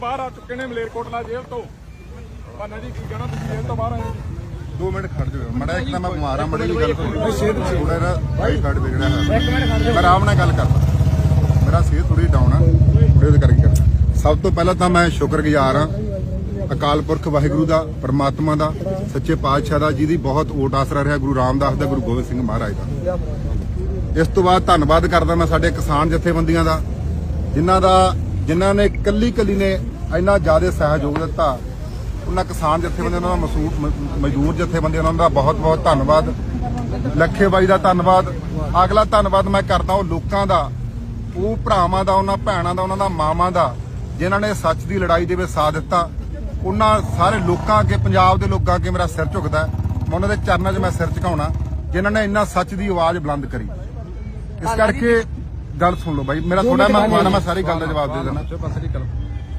ਬਾਹਰ ਆ ਚੁੱਕੇ ਨੇ ਮਲੇਰਕੋਟਲਾ ਜੇਲ੍ਹ ਤੋਂ। ਭਾਨਾ ਜੀ ਕੀ ਕਹਿਣਾ ਤੁਸੀਂ ਜੇਲ੍ਹ ਤੋਂ ਬਾਹਰ ਆਏ? 2 ਮਿੰਟ ਖੜ ਜਾਓ ਮੜਾ ਇੱਕ ਤਾਂ ਮੈਂ ਬਿਮਾਰ ਆ ਮੜੀ ਜੀ ਗੱਲ ਕਰੋ ਥੋੜਾ ਨਾ ਆਈ ਕਾਰਡ ਵਿਗੜਿਆ ਹੋਇਆ। ਮੈਂ ਆਰਾਮ ਨਾਲ ਗੱਲ ਕਰਦਾ। ਮੇਰਾ ਸਿਹਤ ਥੋੜੀ ਡਾਊਨ ਆ ਥੋੜੀ ਉਹਦੇ ਕਰਕੇ ਕਰਦਾ। ਸਭ ਤੋਂ ਪਹਿਲਾਂ ਤਾਂ ਮੈਂ ਸ਼ੁਕਰਗੁਜ਼ਾਰ ਆ ਅਕਾਲ ਪੁਰਖ ਵਾਹਿਗੁਰੂ ਦਾ ਪਰਮਾਤਮਾ ਦਾ ਸੱਚੇ ਪਾਤਸ਼ਾਹ ਦਾ ਜਿਹਦੀ ਬਹੁਤ ਓਟ ਆਸਰਾ ਰਿਹਾ ਗੁਰੂ ਰਾਮਦਾਸ ਦਾ ਗੁਰੂ ਗੋਬਿੰਦ ਸਿੰਘ ਮਹਾਰਾਜ ਦਾ। ਇਸ ਤੋਂ ਬਾਅਦ ਧੰਨਵਾਦ ਕਰਦਾ ਮੈਂ ਸਾਡੇ ਕਿਸਾਨ ਜਥੇਬੰਦੀਆਂ ਦਾ ਜਿਨ੍ਹਾਂ ਦਾ ਜਿਨ੍ਹਾਂ ਨੇ ਕੱਲੀ ਕੱਲੀ ਨੇ ਇੰਨਾ ਜ਼ਿਆਦਾ ਸਹਿਯੋਗ ਦਿੱਤਾ। ਉਹਨਾਂ ਕਿਸਾਨ ਜਥੇਬੰਦੀਆਂ ਦਾ ਮਸੂਦ ਮ- ਮਜ਼ਦੂਰ ਜਥੇਬੰਦੀਆਂ ਉਹਨਾਂ ਦਾ ਬਹੁਤ ਬਹੁਤ ਧੰਨਵਾਦ। ਲੱਖੇ ਬਾਈ ਦਾ ਧੰਨਵਾਦ। ਅਗਲਾ ਧੰਨਵਾਦ ਮੈਂ ਕਰਦਾ ਉਹ ਲੋਕਾਂ ਦਾ ਉਹ ਭਰਾਵਾਂ ਦਾ ਉਹਨਾਂ ਭੈਣਾਂ ਦਾ ਉਹਨਾਂ ਦਾ ਮਾਵਾਂ ਦਾ ਜਿਨ੍ਹਾਂ ਨੇ ਸੱਚ ਦੀ ਲੜਾਈ ਦੇ ਵਿੱਚ ਸਾਥ ਦਿੱਤਾ। ਉਹਨਾਂ ਸਾਰੇ ਲੋਕਾਂ ਅੱਗੇ ਪੰਜਾਬ ਦੇ ਲੋਕਾਂ ਅੱਗੇ ਮੇਰਾ ਸਿਰ ਝੁਕਦਾ। ਮੈਂ ਉਹਨਾਂ ਦੇ ਚਰਨਾਂ 'ਚ ਮੈਂ ਸਿਰ ਝੁਕਾਉਣਾ ਜਿਨ੍ਹਾਂ ਨੇ ਇੰਨਾ ਸੱਚ ਦੀ ਆਵਾਜ਼ ਬੁਲੰਦ ਕਰੀ। ਇਸ ਕਰਕੇ ਗੱਲ ਸੁਣ ਲਓ ਬਾਈ। ਮੇਰਾ ਥੋੜਾ ਮੈਂ ਮੈਂ ਸਾਰੀ ਗੱਲ ਦਾ ਜਵਾਬ ਦੇ ਦੇਣਾ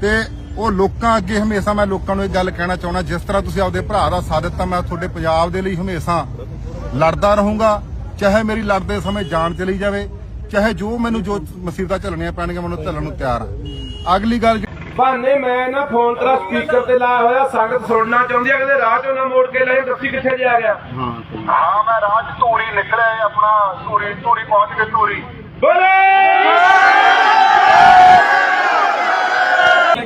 ਤੇ ਉਹ ਲੋਕਾਂ ਅੱਗੇ ਹਮੇਸ਼ਾ ਮੈਂ ਲੋਕਾਂ ਨੂੰ ਇਹ ਗੱਲ ਕਹਿਣਾ ਚਾਹੁੰਦਾ ਜਿਸ ਤਰ੍ਹਾਂ ਤੁਸੀਂ ਆਪਦੇ ਭਰਾ ਦਾ ਸਾਥ ਦਿੱਤਾ ਮੈਂ ਤੁਹਾਡੇ ਪੰਜਾਬ ਦੇ ਲਈ ਹਮੇਸ਼ਾ ਲੜਦਾ ਰਹੂੰਗਾ। ਚਾਹੇ ਮੇਰੀ ਲੜਦੇ ਸਮੇਂ ਜਾਨ ਚਲੀ ਜਾਵੇ ਚਾਹੇ ਜੋ ਮੈਨੂੰ ਜੋ ਮੁਸੀਬਤਾਂ ਝੱਲਣੀਆਂ ਪੈਣਗੀਆਂ ਮੈਨੂੰ ਝੱਲਣ ਨੂੰ ਤਿਆਰ ਆ ਅਗਲੀ ਗੱਲ ਭਾਨੇ ਮੈਂ ਨਾ ਫੋਨ ਤੇਰਾ ਸਪੀਕਰ ਤੇ ਲਾਇਆ ਹੋਇਆ ਸੰਗਤ ਸੁਣਨਾ ਚਾਹੁੰਦੀ ਆ ਕਿਤੇ ਰਾਹ ਚੋਂ ਨਾ ਮੋੜ ਕੇ ਲੈ ਦੱਸੀ ਕਿੱਥੇ ਜਾ ਗਿਆ? ਹਾਂ ਮੈਂ ਰਾਜ ਧੂਰੀ ਨਿਕਲਿਆ ਆਪਣਾ ਧੂਰੀ ਧੂਰੀ ਪਹੁੰਚ ਕੇ ਧੂਰੀ। ਬੋਲੇ!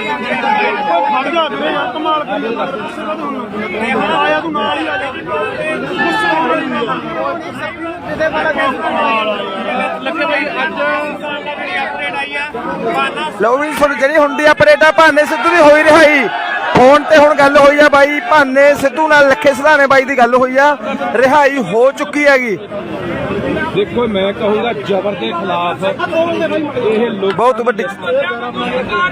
ਮਨ ਖੜ ਜਾ ਵੀਰੇ ਯਾਰ ਕਮਾਲ ਕਰੀ ਆਇਆ ਤੂੰ ਨਾਲ ਹੀ ਆ ਜਾ। ਲੱਗੇ ਬਈ ਅੱਜ ਅਪਡੇਟ ਆਈ ਆ ਲਓ ਵੀ, ਤੁਹਾਨੂੰ ਜਿਹੜੀ ਹੁੰਦੀ ਆ, ਪਰੇਡਾ ਭਾਨੇ ਸਿੱਧੂ ਦੀ ਹੋਈ ਰਿਹਾਈ। ਫੋਨ ਤੇ ਹੁਣ ਗੱਲ ਹੋਈ ਆ ਬਾਈ ਭਾਨੇ ਸਿੱਧੂ ਨਾਲ ਲੱਖੇ ਸਿਧਾਣੇ ਬਾਈ ਦੀ ਗੱਲ ਹੋਈ ਆ। ਰਿਹਾਈ ਹੋ ਚੁੱਕੀ ਹੈਗੀ। ਦੇਖੋ ਮੈਂ ਕਹੂੰਗਾ ਜ਼ਬਰ ਦੇ ਖਿਲਾਫ ਇਹ ਲੋਕ ਬਹੁਤ ਵੱਡੀ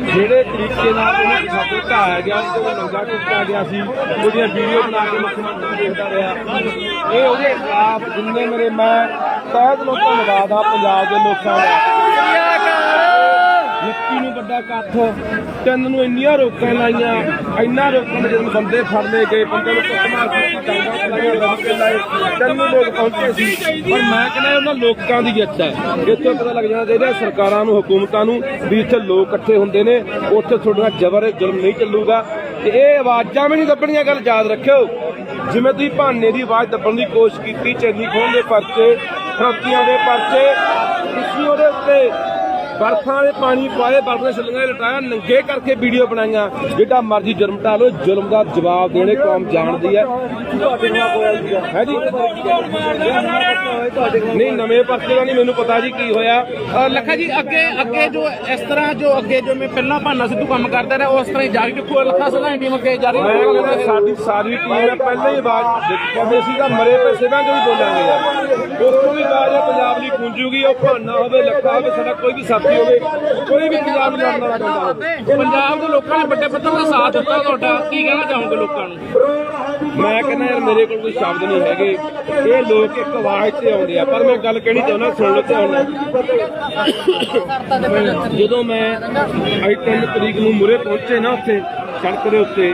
ਜਿਹੜੇ ਤਰੀਕੇ ਨਾਲ ਉਹਨਾਂ ਨੂੰ ਸਾਡੇ ਢਾਇਆ ਗਿਆ ਉਹਦੇ ਲੰਗਾ ਕੀਤਾ ਗਿਆ ਸੀ ਉਹਦੀਆਂ ਵੀਡੀਓ ਬਣਾ ਕੇ ਮੁੱਖ ਮੰਤਰੀ ਦੇਖਦਾ ਰਿਹਾ। ਇਹ ਉਹਦੇ ਖਿਲਾਫ ਜਿੰਨੇ ਮੇਰੇ ਮੈਂ ਤਹਿ ਦਿਲੋਂ ਧੰਨਵਾਦ ਆ ਪੰਜਾਬ ਦੇ ਲੋਕਾਂ ਦਾ ਨਿੱਕੀ ਨੂੰ ਵੱਡਾ ਕੱਥ ਤਿੰਨ ਨੂੰ ਇੰਨੀਆਂ ਰੋਕਾਂ ਲਾਈਆਂ, ਇੰਨਾ ਰੋਕਾਂ ਜਦੋਂ ਬੰਦੇ ਫੜ ਲਏ ਗਏ, ਬੰਦੇ ਨੂੰ ਕੁੱਟਮਾਰ ਕੀਤੀ ਤਿੰਨ ਲੋਕ ਪਹੁੰਚੇ ਸੀ। ਪਰ ਮੈਂ ਕਹਿੰਦਾ ਉਹਨਾਂ ਲੋਕਾਂ ਦੀ ਜਿੱਤ ਹੈ। ਇੱਥੇ ਪਤਾ ਲੱਗ ਜਾਣਾ ਚਾਹੀਦਾ, ਸਰਕਾਰਾਂ ਨੂੰ, ਹਕੂਮਤਾਂ ਨੂੰ ਵੀ ਇੱਥੇ ਲੋਕ ਇਕੱਠੇ ਹੁੰਦੇ ਨੇ, ਉੱਥੇ ਤੁਹਾਡੇ ਨਾਲ ਜ਼ਬਰ ਜ਼ੁਲਮ ਨਹੀਂ ਚੱਲੂਗਾ। ਤੇ ਇਹ ਆਵਾਜ਼ਾਂ ਵੀ ਨਹੀਂ ਦੱਬਣੀਆਂ, ਗੱਲ ਯਾਦ ਰੱਖਿਓ। ਜਿਵੇਂ ਤੁਸੀਂ ਭਾਨੇ ਦੀ ਆਵਾਜ਼ ਦੱਬਣ ਦੀ ਕੋਸ਼ਿਸ਼ ਕੀਤੀ, ਚੰਨੀ ਖੋਹਣ ਦੇ ਪਰਚੇ, ਫਰੋਤੀਆਂ ਦੇ ਪਰਚੇ, ਤੁਸੀਂ ਉਹਦੇ ਉੱਤੇ ਬਰਫਾਂ ਵਾਲੇ ਪਾਣੀ ਪਾਏ ਬਰਫ ਦੇ ਛਿੱਲੀਆਂ ਲਟਾਇਆ ਨੰਗੇ ਕਰਕੇ ਵੀਡੀਓ ਬਣਾਈਆਂ। ਜਿਹੜਾ ਮਰਜ਼ੀ ਜੁਰਮ ਢਾਲੋ ਜ਼ੁਲਮ ਦਾ ਜਵਾਬ ਦੇਣੇ ਕੌਮ ਜਾਣਦੀ ਹੈ। ਹੈ ਜੀ? ਨਹੀਂ ਨਵੇਂ ਪਰਚੇ ਦਾ ਨਹੀਂ ਮੈਨੂੰ ਪਤਾ ਜੀ ਕੀ ਹੋਇਆ। ਲੱਖਾ ਜੀ ਅੱਗੇ ਅੱਗੇ ਜੋ ਇਸ ਤਰ੍ਹਾਂ ਜੋ ਅੱਗੇ ਜੋ ਮੈਂ ਪਹਿਲਾਂ ਭਾਨਾ ਸਿੱਧੂ ਕੰਮ ਕਰਦਾ ਰਿਹਾ ਉਸ ਤਰ੍ਹਾਂ ਹੀ ਜਾਰੀ ਰੱਖੋ ਲੱਖਾ ਸਦਾ ਟੀਮ ਅੱਗੇ ਜਾਰੀ ਕਹਿੰਦਾ ਸਾਡੀ ਸਾਰੀ ਟੀਮ ਨੇ ਪਹਿਲਾਂ ਹੀ ਆਵਾਜ਼ ਕਹਿੰਦੇ ਸੀਗਾ ਮਰੇ ਪਏ ਸੇਵਾਂ ਜੋ ਵੀ ਬੋਲਾਂਗੇ ਯਾਰ। ਉਸ ਤੋਂ ਵੀ ਆਵਾਜ਼ ਪੰਜਾਬ ਲਈ ਗੂੰਜੂਗੀ ਉਹ ਭਾਨਾ ਹੋਵੇ ਲੱਖਾ ਹੋਵੇ ਸਾਡਾ ਕੋਈ ਵੀ ਸਾਥੀ ਹੋਵੇ ਕੋਈ ਵੀ ਪੰਜਾਬ ਨੂੰ ਵਾਲਾ ਬੰਦਾ ਪੰਜਾਬ ਦੇ ਲੋਕਾਂ ਨੇ ਵੱਡੇ ਪੱਧਰ ਤੇ ਸਾਥ ਦਿੱਤਾ ਤੁਹਾਡਾ। ਕੀ ਕਹਿਣਾ ਚਾਹੋਗੇ ਲੋਕਾਂ ਨੂੰ? ਮੈਂ ਕਹਿੰਦਾ ਯਾਰ, ਮੇਰੇ ਕੋਲ ਕੋਈ ਸ਼ਬਦ ਨਹੀਂ ਹੈਗੇ। ਇਹ ਲੋਕ ਇੱਕ ਆਵਾਜ਼ ਤੇ ਆਉਂਦੇ ਆ, ਪਰ ਮੈਂ ਗੱਲ ਕਹਿਣੀ ਚਾਹੁੰਦਾ ਸੁਣ ਲਓ ਧਿਆਨ ਜਦੋਂ ਮੈਂ ਅੱਜ 3 ਤਰੀਕ ਨੂੰ ਮੁਰੇ ਪਹੁੰਚੇ ਨਾ ਉੱਥੇ, ਸੜਕ ਦੇ ਉੱਤੇ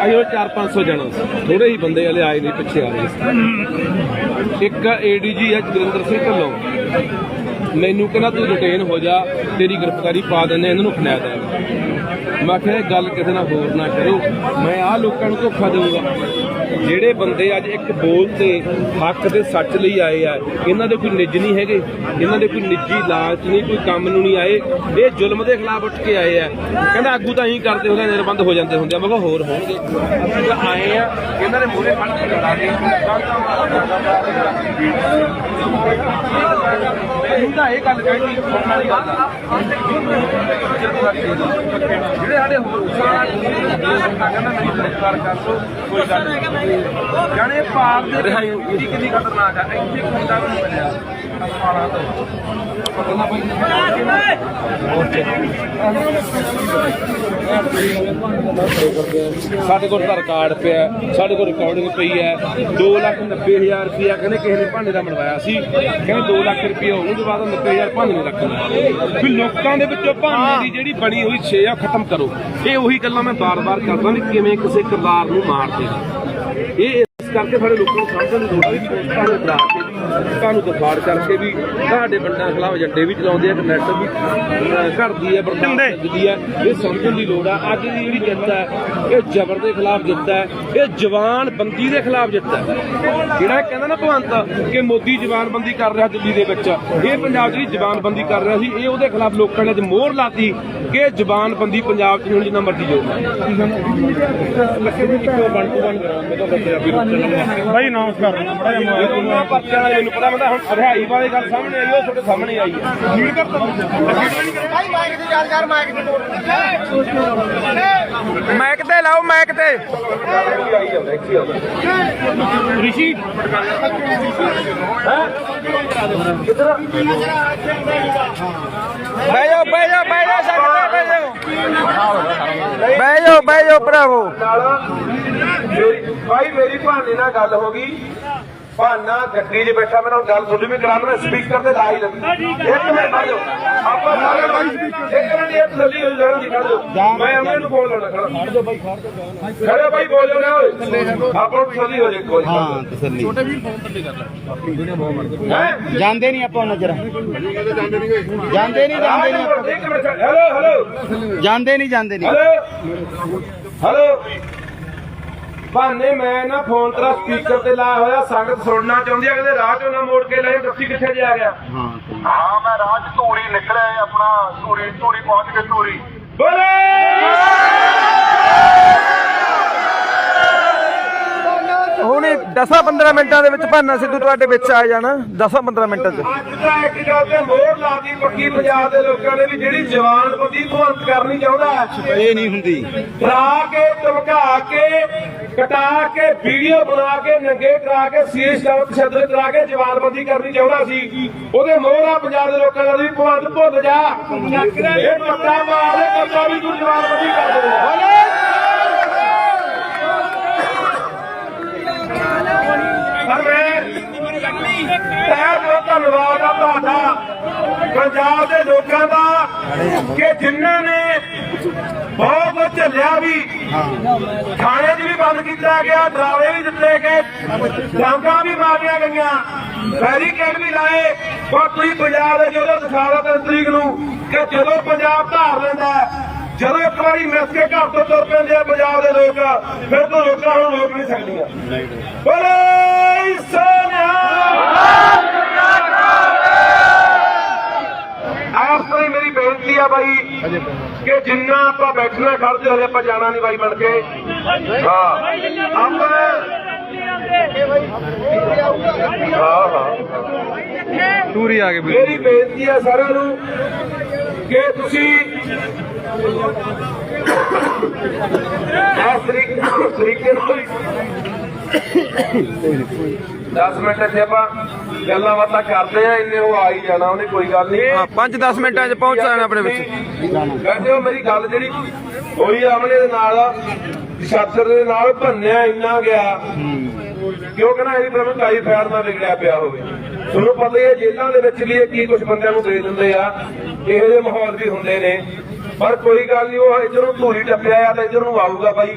ਆਈ ਉਹ 4-500 ਜਣਾ ਸੀ। ਥੋੜੇ ਹੀ ਬੰਦੇ ਹਲੇ ਆਏ ਨਹੀਂ ਪਿੱਛੇ ਆ ਰਹੇ। ਸੀ ਇੱਕ ਏਡੀਜੀ ਹੈ ਜਗਿੰਦਰ ਸਿੰਘ ਢੱਲੋਂ। ਮੈਨੂੰ ਕਹਿੰਦਾ ਤੂੰ ਰਿਟੇਨ ਹੋ ਜਾ, ਤੇਰੀ ਗ੍ਰਿਫਤਾਰੀ ਪਾ ਦਿੰਦੇ ਇਹਨਾਂ ਨੂੰ ਖਨਿਆ ਦੇਣਾ ਮੈਂ ਕਿਹਾ ਇਹ ਗੱਲ ਕਿਸੇ ਨਾਲ ਹੋਰ ਨਾ ਕਰੋ ਮੈਂ ਆਹ ਲੋਕਾਂ ਨੂੰ ਧੋਖਾ ਦੇਊਗਾ। ਜਿਹੜੇ ਬੰਦੇ ਅੱਜ ਇੱਕ ਬੋਲ ਤੇ ਹੱਕ ਤੇ ਸੱਚ ਲਈ ਆਏ ਆ, ਇਹਨਾਂ ਦੇ ਕੋਈ ਨਿੱਜ ਨਹੀਂ ਹੈਗੇ, ਇਹਨਾਂ ਦੇ ਕੋਈ ਨਿੱਜੀ ਲਾਲਚ ਨਹੀਂ, ਕੋਈ ਕੰਮ ਨੂੰ ਨਹੀਂ ਆਏ, ਇਹ ਜ਼ੁਲਮ ਦੇ ਖਿਲਾਫ ਉੱਠ ਕੇ ਆਏ ਆ। ਕਹਿੰਦਾ ਆਗੂ ਤਾਂ ਹੀ ਕਰਦੇ ਹੁੰਦੇ ਨਿਰਬੰਧ ਹੋ ਜਾਂਦੇ ਹੁੰਦੇ ਆ। ਮੈਂ ਕਿਹਾ ਹੋਰ ਹੋਣਗੇ। ਅਸੀਂ ਤਾਂ ਆਏ ਆ, ਇਹਨਾਂ ਦੇ ਮੂਹਰੇ ਖੜ ਕੇ ਲੜਾਂਗੇ ਮੈਂ ਤਾਂ ਇਹ ਗੱਲ ਕਹਿਣੀ ਸੁਣਨ ਵਾਲੀ ਗੱਲ ਆ। ਜਿਹੜੇ ਸਾਡੇ ਹੋਰ ਕਿਸਾਨ ਕਹਿੰਦਾ ਮੈਨੂੰ ਗ੍ਰਿਫਤਾਰ ਕਰ ਲਓ ਕੋਈ ਗੱਲ ਨਹੀਂ ਜਾਣੇ ਭਾਰਤ ਦੇ ਰਿਹਾਈ ਕਿੰਨੀ ਖਤਰਨਾਕ ਹੈ ਇੱਥੇ ਇੱਕ ਮੁੰਡਾ ਵੀ ਮਿਲਿਆ। ਅਪਾਲਾ ਤੋਂ। ਸਾਡੇ ਕੋਲ ਤਾਂ ਰਿਕਾਰਡ ਪਿਆ, ਸਾਡੇ ਕੋਲ ਰਿਕਾਰਡਿੰਗ ਪਈ ਹੈ। 290000 ਰੁਪਇਆ ਕਹਿੰਦੇ ਕਿਸੇ ਨੇ ਭਾਂਡੇ ਦਾ ਬਣਵਾਇਆ ਸੀ। ਕਹਿੰਦੇ 2 ਲੱਖ ਰੁਪਇਆ ਉਹਨੂੰ ਤੋਂ ਬਾਅਦ 90000 ਭਾਂਡੇ ਨੂੰ ਰੱਖਣਾ ਵੀ ਲੋਕਾਂ ਦੇ ਵਿੱਚੋਂ ਭਾਂਡੇ ਦੀ ਜਿਹੜੀ ਬਣੀ ਹੋਈ ਛੇ ਆ ਖਤਮ ਕਰੋ। ਇਹ ਉਹੀ ਗੱਲਾਂ ਮੈਂ ਬਾਰ-ਬਾਰ ਕਰਦਾ ਵੀ ਕਿਵੇਂ ਕਿਸੇ ਕਿਰਦਾਰ ਨੂੰ ਮਾਰਦੇ ਨੇ ਇਹ ਇਸ ਕਰਕੇ ਸਾਡੇ ਲੋਕਾਂ ਨੂੰ ਸਮਝਣ ਦੀ ਲੋੜ ਆ ਵੀ ਪੋਸਟਾਂ ਤੁਹਾਨੂੰ ਦਫਾੜ ਕਰਕੇ ਵੀ ਤੁਹਾਡੇ ਬੰਦਿਆਂ ਖਿਲਾਫ ਏਜੰਡੇ ਵੀ ਚਲਾਉਂਦੇ ਆ ਕਿ ਨੈਟ ਵੀ ਘੜਦੀ ਹੈ ਬਰਦਾਸ਼ਤ ਦੀ ਹੈ ਇਹ ਸਮਝਣ ਦੀ ਲੋੜ ਆ। ਅੱਜ ਦੀ ਜਿਹੜੀ ਜਿੱਤ ਹੈ ਇਹ ਜ਼ਬਰ ਦੇ ਖਿਲਾਫ ਜਿੱਤ ਹੈ ਇਹ ਜਵਾਨ ਬੰਦੀ ਦੇ ਖਿਲਾਫ ਜਿੱਤ ਹੈ। ਜਿਹੜਾ ਕਹਿੰਦਾ ਨਾ ਭਗਵੰਤ ਕਿ ਮੋਦੀ ਜਵਾਨਬੰਦੀ ਕਰ ਰਿਹਾ ਦਿੱਲੀ ਦੇ ਵਿੱਚ। ਇਹ ਪੰਜਾਬ 'ਚ ਜਿਹੜੀ ਜਵਾਨਬੰਦੀ ਕਰ ਰਿਹਾ ਸੀ ਇਹ ਉਹਦੇ ਖਿਲਾਫ ਲੋਕਾਂ ਨੇ ਅੱਜ ਮੋਹਰ ਲਾਤੀ ਕਿ ਜਵਾਨਬੰਦੀ ਪੰਜਾਬ 'ਚ ਹੋਣੀ ਜਿੰਨਾ ਮਰਜ਼ੀ ਜੋ ਭਾਈ ਅਨਾਉਂਸ ਕਰ ਦਿੰਦਾ ਬੜਾ ਜਿਹਾ ਮੋਬਾਈਲ ਦਾ ਮੈਨੂੰ ਪਤਾ ਮੈਂ ਤਾਂ ਹੁਣ ਰਿਹਾਈ ਵਾਲੀ ਗੱਲ ਸਾਹਮਣੇ ਆਈ ਉਹ ਤੁਹਾਡੇ ਸਾਹਮਣੇ ਆਈ ਹੈ ਲੀਡ ਕਰ ਮੈਕ ਤੇ ਲਾਓ ਮੈਕ ਤੇ। ਰਿਸ਼ੀ। ਬਹਿ ਜਾਓ ਬਹਿ ਜਾਓ ਬਹਿ ਜਾਓ ਸਾਡੇ ਤੇ ਬਹਿ ਜਾਓ। ਬਹਿ ਜਾਓ ਬਹਿ ਜਾਓ ਭਰਾਵੋ। ਮੇਰੀ ਭਾਈ ਮੇਰੀ ਭਾਨੇ ਨਾਲ ਗੱਲ ਹੋ ਗਈ। ਭਾਨਾ ਗੱਡੀ 'ਚ ਬੈਠਾ ਮੈਨੂੰ ਗੱਲ ਸੁਣੀ ਵੀ ਕਰਾਂ ਮੈਂ ਸਪੀਕਰ ਤੇ ਲਾਈ ਲੱਗੀ ਇੱਕ ਮਿੰਟ ਬਾਜੋ ਆਪਾਂ ਸਾਰੇ ਭਾਈ ਇੱਕ ਮਿੰਟ ਇਹ ਥੱਲੀ ਹੋ ਜਾਣ ਦੀ ਕਰ ਦਿਓ ਮੈਂ ਅਮਰੇ ਨੂੰ ਬੋਲ ਲੈਣਾ ਖੜਾ। ਖੜ ਜਾ ਭਾਈ ਖੜ ਜਾ ਖੜੇ ਭਾਈ ਬੋਲ ਨਾ ਓਏ। ਆਪਾਂ ਨੂੰ ਥੱਲੀ ਹੋ ਜੇ ਕੋਈ ਹਾਂ ਤਸੱਲੀ। ਛੋਟੇ ਵੀ ਫੋਨ ਥੱਲੇ ਕਰ ਲੈ। ਜਾਂਦੇ ਨਹੀਂ ਆਪਾਂ ਨਜ਼ਰ। ਜਾਂਦੇ ਨਹੀਂ ਜਾਂਦੇ ਨਹੀਂ ਇੱਕ ਮਿੰਟ ਹੈਲੋ ਹੈਲੋ ਜਾਂਦੇ ਨਹੀਂ ਜਾਂਦੇ ਨਹੀਂ। ਹੈਲੋ ਹੈਲੋ ਭਾਨੇ ਮੈਂ ਨਾ ਫੋਨ ਤੇਰਾ ਸਪੀਕਰ ਤੇ ਲਾਇਆ ਹੋਇਆ ਸੰਗਤ ਸੁਣਨਾ ਚਾਹੁੰਦੀ ਆ ਕਹਿੰਦੇ ਰਾਹ ਚੋਂ ਨਾ ਮੋੜ ਕੇ ਲੈ ਦੱਸੀ ਕਿੱਥੇ ਜਾ ਗਿਆ। ਹਾਂ ਮੈਂ ਰਾਜ ਧੂਰੀ ਨਿਕਲਿਆ ਆਪਣਾ ਧੂਰੀ ਧੂਰੀ ਪਹੁੰਚ ਕੇ ਧੂਰੀ। ਹੁਣ 10-15 ਮਿੰਟਾਂ ਦੇ ਵਿੱਚ ਭਾਨਾ ਸਿੱਧੂ ਤੁਹਾਡੇ ਵਿੱਚ ਆ ਜਾਣਾ 10-15 ਮਿੰਟਾਂ 'ਚ। ਅੱਜ ਤਾਂ ਇੱਕ ਗੱਲ ਤੇ ਮੋਹਰ ਲਾਤੀ ਪੱਕੀ ਪੰਜਾਬ ਦੇ ਲੋਕਾਂ ਨੇ ਵੀ ਜਿਹੜੀ ਜਵਾਨ ਬੰਦੀ ਭਵੰਤ ਕਰਨੀ ਚਾਹੁੰਦਾ ਹੈ ਇਹ ਨਹੀਂ ਹੁੰਦੀ। ਡਰਾ ਕੇ ਧਮਕਾ ਕੇ ਕਟਾ ਕੇ ਵੀਡੀਓ ਬਣਾ ਕੇ ਨੰਗੇ ਕਰਾ ਕੇ ਸੀਸ ਦਾ ਤਸ਼ੱਦਦ ਕਰਾ ਕੇ ਜਵਾਨਬੰਦੀ ਕਰਨੀ ਚਾਹੁੰਦਾ ਸੀ। ਉਹਦੇ ਮੋਹਰਾ ਪੰਜਾਬ ਦੇ ਲੋਕਾਂ ਦਾ ਵੀ ਭਵੰਤ ਭੁੱਲ ਜਾ। ਇਹ ਪੱਕਾ ਮਾਰ ਦੇ ਪੱਕਾ ਵੀ ਤੂੰ ਜਵਾਨਬੰਦੀ ਕਰ ਦੇ ਪਰ ਮੈਂ ਤਹਿ ਦਿਲੋਂ ਧੰਨਵਾਦ ਆ ਤੁਹਾਡਾ। ਪੰਜਾਬ ਦੇ ਲੋਕਾਂ ਦਾ ਕਿ ਜਿਨ੍ਹਾਂ ਨੇ ਬਹੁਤ ਕੁਝ ਝੱਲਿਆ ਵੀ। ਥਾਣੇ 'ਚ ਵੀ ਬੰਦ ਕੀਤਾ ਗਿਆ, ਡਰਾਵੇ ਵੀ ਦਿੱਤੇ ਗਏ ਡਾਂਗਾ ਵੀ ਮਾਰੀਆਂ ਗਈਆਂ। ਬੈਰੀਕੇਡ ਵੀ ਲਾਏ। ਪਰ ਤੁਸੀਂ ਪੰਜਾਬ ਦੇ ਜਦੋਂ ਦਿਖਾਵਾ ਤਿੰਨ ਤਰੀਕ ਨੂੰ ਕਿ ਜਦੋਂ ਪੰਜਾਬ ਧਾਰ ਲੈਂਦਾ ਜਦੋਂ ਇੱਕ ਵਾਰੀ ਮਿਸ ਕੇ ਘਰ ਤੋਂ ਤੁਰ ਪੈਂਦੇ ਆ ਪੰਜਾਬ ਦੇ ਲੋਕ ਫਿਰ ਤੋਂ ਲੋਕਾਂ ਨੂੰ ਰੋਕ ਨਹੀਂ ਸਕਦੀਆਂ ਬੋਲੇ ਸੋਨਿਆ ਆਪ ਹੀ ਮੇਰੀ ਬੇਨਤੀ ਆ ਬਾਈ ਕਿ ਜਿੰਨਾ ਆਪਾਂ ਬੈਠਣਾ ਖੜਦੇ ਹਲੇ ਆਪਾਂ ਜਾਣਾ ਨਹੀਂ ਬਾਈ ਬਣ ਕੇ। ਹਾਂ। ਆਪਾਂ ਹਾਂ ਹਾਂ। ਟੂਰੀ ਆ ਗਏ ਮੇਰੀ ਬੇਨਤੀ ਆ ਸਾਰਿਆਂ ਨੂੰ ਕਿ ਤੁਸੀਂ ਇਸ ਤਰੀਕੇ ਤਰੀਕੇ ਨਾਲ 10 ਮਿੰਟ ਇੱਥੇ ਆਪਾਂ ਗੱਲਾਂ ਬਾਤਾਂ ਕਰਦੇ ਆ ਇੰਨੇ ਉਹ ਆ ਹੀ ਜਾਣਾ ਉਹਨੇ ਕੋਈ ਗੱਲ ਨਹੀਂ। ਹਾਂ 5-10 ਮਿੰਟਾਂ 'ਚ ਪਹੁੰਚ ਜਾਣਾ ਆਪਣੇ ਵਿੱਚ। ਵੈਸੇ ਉਹ ਮੇਰੀ ਗੱਲ ਜਿਹੜੀ ਹੋਈ ਆਮਲੇ ਦੇ ਨਾਲ ਛਾਤਰ ਦੇ ਨਾਲ ਭੰਨਿਆ ਇੰਨਾ ਗਿਆ। ਕਿਉਂਕਿ ਨਾ ਇਹ ਪ੍ਰਮੁੱਖ ਕਾਈ ਫੈਰ ਨਾਲ ਵਿਗੜਿਆ ਪਿਆ ਹੋਵੇ। ਤੁਹਾਨੂੰ ਪਤਾ ਹੀ ਹੈ ਜੇਲ੍ਹਾਂ ਦੇ ਵਿੱਚ ਵੀ ਇਹ ਕੀ ਕੁਝ ਬੰਦਿਆਂ ਨੂੰ ਦੇ ਦਿੰਦੇ ਆ ਇਹੋ ਜਿਹੇ ਮਾਹੌਲ ਵੀ ਹੁੰਦੇ ਨੇ। ਪਰ ਕੋਈ ਗੱਲ ਨਹੀਂ ਉਹ ਇਧਰ ਨੂੰ ਧੂਰੀ ਟੱਪਿਆ ਆ ਤੇ ਇਧਰ ਨੂੰ ਆਊਗਾ ਬਾਈ।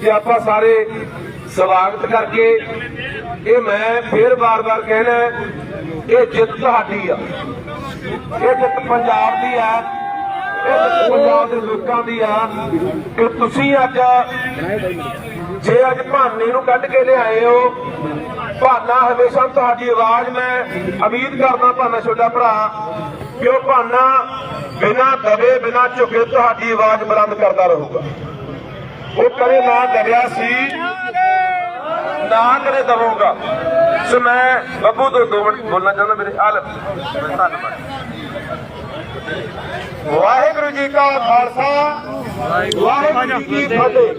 ਤੇ ਆਪਾਂ ਸਾਰੇ ਸਵਾਗਤ ਕਰਕੇ ਇਹ ਮੈਂ ਫੇਰ ਬਾਰ-ਬਾਰ ਕਹਿਣਾ ਇਹ ਜਿੱਤ ਤੁਹਾਡੀ ਆ। ਇਹ ਜਿੱਤ ਪੰਜਾਬ ਦੀ ਆ, ਇਹ ਪੰਜਾਬ ਦੇ ਲੋਕਾਂ ਦੀ ਆ। ਕਿ ਤੁਸੀਂ ਅੱਜ, ਜੇ ਅੱਜ ਭਾਨੇ ਨੂੰ ਕੱਢ ਕੇ ਲਿਆਏ ਹੋ, ਭਾਨਾ ਹਮੇਸ਼ਾ ਤੁਹਾਡੀ ਆਵਾਜ਼ ਮੈਂ ਉਮੀਦ ਕਰਦਾ ਭਾਨਾ ਛੋਟਾ ਭਰਾ, ਕਿ ਉਹ ਭਾਨਾ ਬਿਨਾ ਦਬੇ, ਬਿਨਾ ਝੁਕੇ ਤੁਹਾਡੀ ਆਵਾਜ਼ ਬੁਲੰਦ ਕਰਦਾ ਰਹੂਗਾ। ਉਹ ਕਦੇ ਨਾ ਦਬਿਆ ਸੀ, ਨਾ ਕਦੇ ਦਬੂਗਾ। ਸੋ ਮੈਂ ਬੱਬੂ ਤੋਂ ਦੋ ਮਿੰਟ ਬੋਲਣਾ ਚਾਹੁੰਦਾ ਮੇਰੇ ਹਾਲ ਧੰਨਵਾਦ। ਵਾਹਿਗੁਰੂ ਜੀ ਕਾ ਖਾਲਸਾ, ਵਾਹਿਗੁਰੂ ਜੀ ਕੀ ਫਤਿਹ।